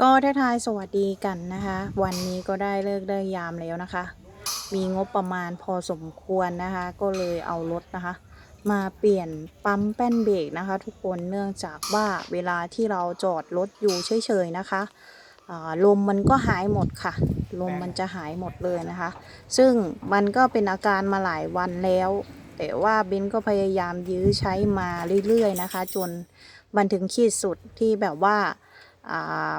ก็ทักทายสวัสดีกันนะคะ วันนี้ก็ได้เลิกได้ยามแล้วนะคะ มีงบประมาณพอสมควรนะคะ ก็เลยเอารถนะคะ มาเปลี่ยนปั๊มแป้นเบรกนะคะ ทุกคนเนื่องจากว่าเวลาที่เราจอดรถอยู่เฉยๆนะคะลมมันก็หายหมดค่ะ ลมมันจะหายหมดเลยนะคะ ซึ่งมันก็เป็นอาการมาหลายวันแล้ว แต่ว่าเบนก็พยายามยื้อใช้มาเรื่อยๆนะคะ จนมันถึงขีดสุดที่แบบว่าอ่า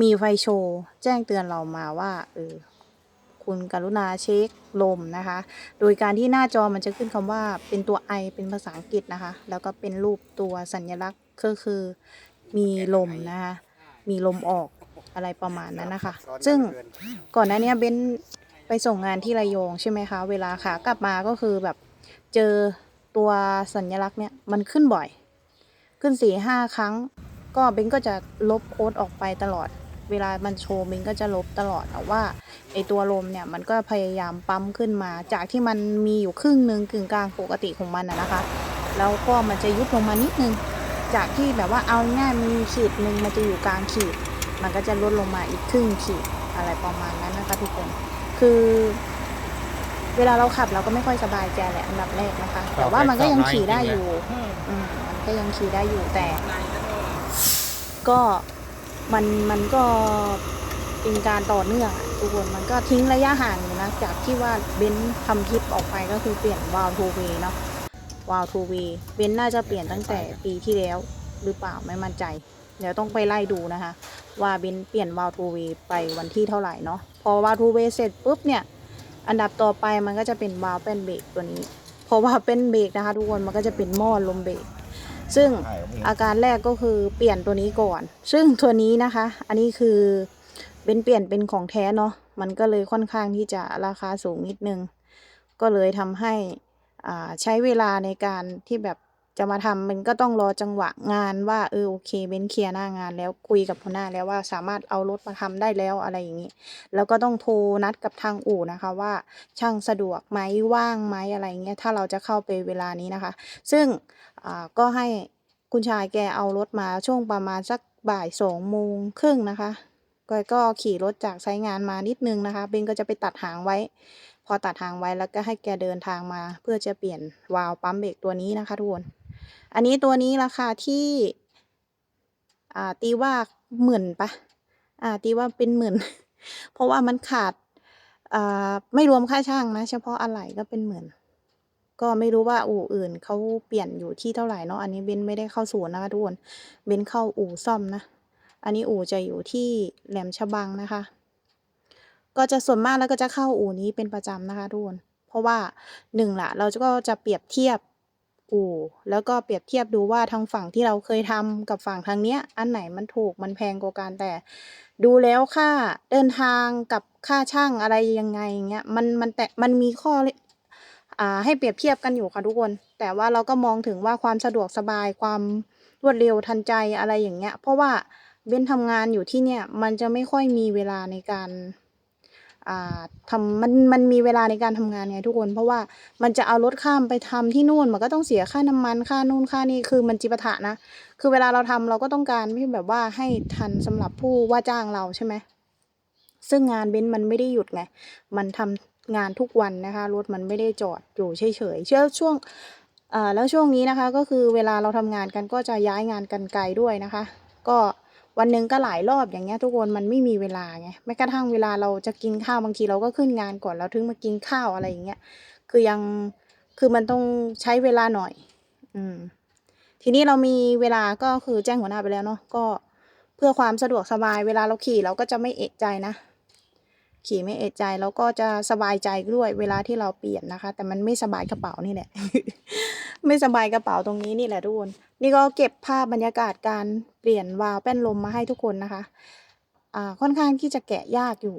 มีไฟโชว์แจ้งเตือนเรามาว่าเออคุณกรุณาเช็คลมนะคะ โดยการที่หน้าจอมันจะขึ้นคำว่าเป็นตัว I เป็นภาษาอังกฤษนะคะ แล้วก็เป็นรูปตัวสัญลักษณ์ก็คือมีลมนะคะ มีลมออกอะไรประมาณนั้นนะคะ ซึ่งก่อนหน้านี้เบนไปส่งงานที่ระยองใช่ไหมคะ เวลาขากลับมาก็คือแบบเจอตัวสัญลักษณ์เนี่ยมันขึ้นบ่อย ขึ้นสี่ห้าครั้ง ก็เบนก็จะลบโค้ดออกไปตลอด เวลามันโชว์เบนก็จะลบตลอดแต่ว่าไอตัวลมเนี่ยมันก็พยายามปั๊มขึ้นมา จากที่มันมีอยู่ครึ่งหนึ่งกึ่งกลางปกติของมันอะนะคะ แล้วก็มันจะยุบลงมานิดนึง จากที่แบบว่าเอาง่ายๆมีขีดหนึ่งมันจะอยู่กลางขีด มันก็จะลดลงมาอีกครึ่งขีดอะไรประมาณนั้นนะคะทุกคนคือเวลาเราขับเราก็ไม่ค่อยสบายใจแหละอันดับแรกนะคะ แต่ว่ามันก็ยังขี่ได้อยู่อืมมันก็ยังขี่ได้อยู่แต่ ก็ มันมันก็เป็นการต่อเนื่องอะทุกคนมันก็ทิ้งระยะห่างอยู่นะ จากที่ว่าเบนซ์ทำคลิปออกไปก็คือเปลี่ยนวาล์วทูเวเนาะวาล์วทูเวเบนซ์น่าจะเปลี่ยนตั้งแต่ปีที่แล้วหรือเปล่าไม่มั่นใจ เดี๋ยวต้องไปไล่ดูนะคะ ว่าเบนซ์เปลี่ยนวาล์วทูเวไปวันที่เท่าไหร่เนาะพอวาล์วทูเวเสร็จปุ๊บเนี่ยอันดับต่อไปมันก็จะเป็นวาล์วเป็นเบรกตัวนี้เพราะว่าเป็นเบรกนะคะ ทุกคนมันก็จะเป็นหม้อลมเบรก ซึ่งอาการแรกก็คือเปลี่ยนตัวนี้ก่อน ซึ่งตัวนี้นะคะ อันนี้คือเป็นเปลี่ยนเป็นของแท้เนาะมันก็เลยค่อนข้างที่จะราคาสูงนิดนึง ก็เลยทำให้อ่าใช้เวลาในการที่แบบ จะมาทำมันก็ต้องรอจังหวะงานว่าเออโอเคเบนเคลียร์หน้างานแล้วคุยกับหัวหน้าแล้วว่าสามารถเอารถมาทำได้แล้วอะไรอย่างนี้ แล้วก็ต้องโทรนัดกับทางอู่นะคะว่าช่างสะดวกไหมว่างไหมอะไรเงี้ยถ้าเราจะเข้าไปเวลานี้นะคะ ซึ่งอ่าก็ให้คุณชายแกเอารถมาช่วงประมาณสักบ่ายสองโมงครึ่งนะคะก็ก็ขี่รถจากไซงานมานิดนึงนะคะเบนก็จะไปตัดหางไว้พอตัดหางไว้แล้วก็ให้แกเดินทางมา เพื่อจะเปลี่ยนวาล์วปั๊มเบรกตัวนี้นะคะทุกคน อันนี้ตัวนี้ราคาที่อ่าตีว่าหมื่นปะอ่าตีว่าเป็นหมื่น เพราะว่ามันขาดอ่าไม่รวมค่าช่างนะ เฉพาะอะไหล่ก็เป็นหมื่น ก็ไม่รู้ว่าอู่อื่นเขาเปลี่ยนอยู่ที่เท่าไหร่เนาะอันนี้เบนไม่ได้เข้าศูนย์นะคะทุกคนเบนเข้าอู่ซ่อมนะ อันนี้อู่จะอยู่ที่แหลมฉบังนะคะ ก็จะส่วนมากแล้วก็จะเข้าอู่นี้เป็นประจำนะคะทุกคนเพราะว่าหนึ่งละเราก็จะเปรียบเทียบ อู่ แล้วก็เปรียบเทียบดูว่าทางฝั่งที่เราเคยทำกับฝั่งทางเนี้ย อันไหนมันถูกมันแพงกว่ากันแต่ ดูแล้วค่าเดินทางกับค่าช่างอะไรยังไงเงี้ยมันมันแต่มันมีข้ออ่าให้เปรียบเทียบกันอยู่ค่ะทุกคน แต่ว่าเราก็มองถึงว่าความสะดวกสบายความรวดเร็วทันใจอะไรอย่างเงี้ย เพราะว่าเบนทำงานอยู่ที่เนี่ยมันจะไม่ค่อยมีเวลาในการ ทำมันมันมีเวลาในการทำงานไงทุกคน เพราะว่ามันจะเอารถข้ามไปทำที่นู่นมันก็ต้องเสียค่าน้ำมันค่านู่นค่านี่คือมันจิปาถะนะ คือเวลาเราทำเราก็ต้องการที่แบบว่าให้ทันสำหรับผู้ว่าจ้างเราใช่ไหมซึ่งงานเบนซ์มันไม่ได้หยุดไงมันทำงานทุกวันนะคะรถมันไม่ได้จอดอยู่เฉยๆเชื่อช่วงอ่าแล้วช่วงนี้นะคะ ก็คือเวลาเราทำงานกันก็จะย้ายงานกันไกลด้วยนะคะ ก็ วันหนึ่งก็หลายรอบอย่างเงี้ยทุกคนมันไม่มีเวลาไงแม้กระทั่งเวลาเราจะกินข้าวบางทีเราก็ขึ้นงานก่อนแล้วถึงมากินข้าวอะไรอย่างเงี้ยคือยังคือมันต้องใช้เวลาหน่อย อืม ทีนี้เรามีเวลาก็คือแจ้งหัวหน้าไปแล้วเนาะก็เพื่อความสะดวกสบาย เวลาเราขี่เราก็จะไม่เอะใจนะขี่ไม่เอะใจแล้วก็จะสบายใจด้วยเวลาที่เราเปลี่ยนนะคะ แต่มันไม่สบายกระเป๋านี่แหละ ไม่สบายกระเป๋าตรงนี้นี่แหละทุกคนนี่ก็เก็บภาพบรรยากาศการเปลี่ยนวาล์วแป้นลมมาให้ทุกคนนะคะอ่าค่อนข้างที่จะแกะยากอยู่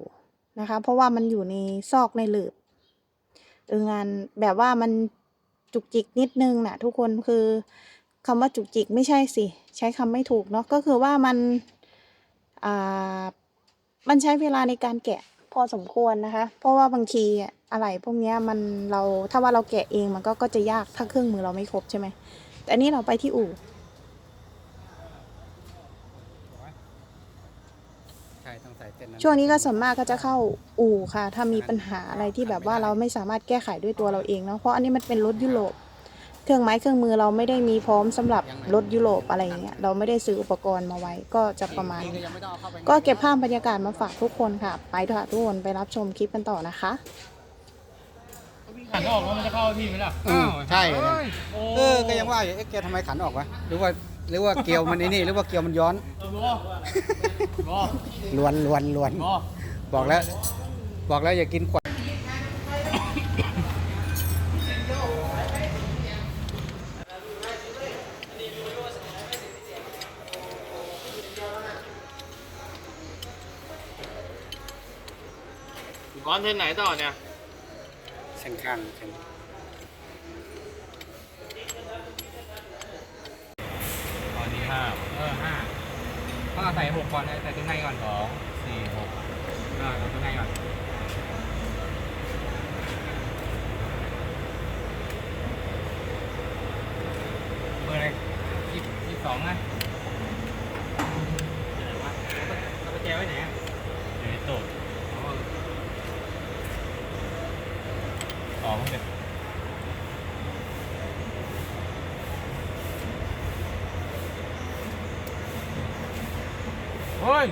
นะคะ เพราะว่ามันอยู่ในซอกในหลืบเอองานแบบว่ามันจุกจิกนิดนึงนะทุกคนคือคำว่าจุกจิกไม่ใช่สิ ใช้คำไม่ถูกเนาะก็คือว่ามันอ่ามันใช้เวลาในการแกะ พอสมควรนะคะ เพราะว่าบางทีอะอะไรพวกเนี้ยมันเราถ้าว่าเราแกะเองมันก็ก็จะยากถ้าเครื่องมือเราไม่ครบใช่ไหมแต่อันนี้เราไปที่อู่ต้องใส่เส้นนั้นช่วงนี้ก็ส่วนมากก็จะเข้าอู่ค่ะ ถ้ามีปัญหาอะไรที่แบบว่าเราไม่สามารถแก้ไขด้วยตัวเราเองเนาะเพราะอันนี้มันเป็นรถยุโรป เครื่องไม้เครื่องมือเราไม่ได้มีพร้อมสำหรับรถยุโรปอะไรอย่างเงี้ยเราไม่ได้ซื้ออุปกรณ์มาไว้ก็จะประมาณ ก็นี้ยังไม่ต้องเอาเข้าไปก็เก็บภาพบรรยากาศมาฝากทุกคนค่ะ ไปเถอะค่ะทุกคนไปรับชมคลิปกันต่อนะคะขันออกว่ามันจะเข้าพี่ไหมล่ะอืมใช่เอ้ยโอ้เออก็ยังว่าอยู่เอ๊ะแกทำไมขันออกวะหรือว่าหรือว่าเกลียวมันไอ้นี่หรือว่าเกลียวมันย้อนเออบ่บ่ลวนลวนลวนบ่บอกแล้ว บอกแล้วอย่ากินขวด อนเส้นไหนต่อเนี่ยเส้นข้างเส้นตอนนี้ห้าเออห้าต้องเอาใส่หกก่อนเลยใส่ตัวในก่อนสองสี่หกเออเอาตัวในก่อนเบอร์อะไรยี่สิบยี่สิบสองนะเอาไปแจไว้ไหนอะอยู่ในตู้ อ๋อสองเด็ดเฮ้ย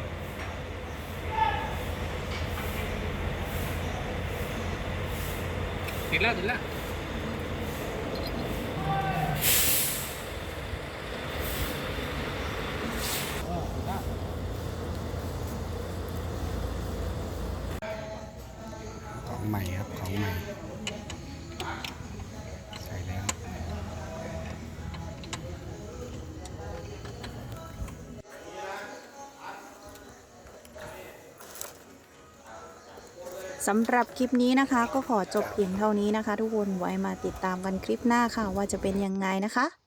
สำหรับคลิปนี้นะคะ ก็ขอจบเพียงเท่านี้นะคะ ทุกคนไว้มาติดตามกันคลิปหน้าค่ะ ว่าจะเป็นยังไงนะคะ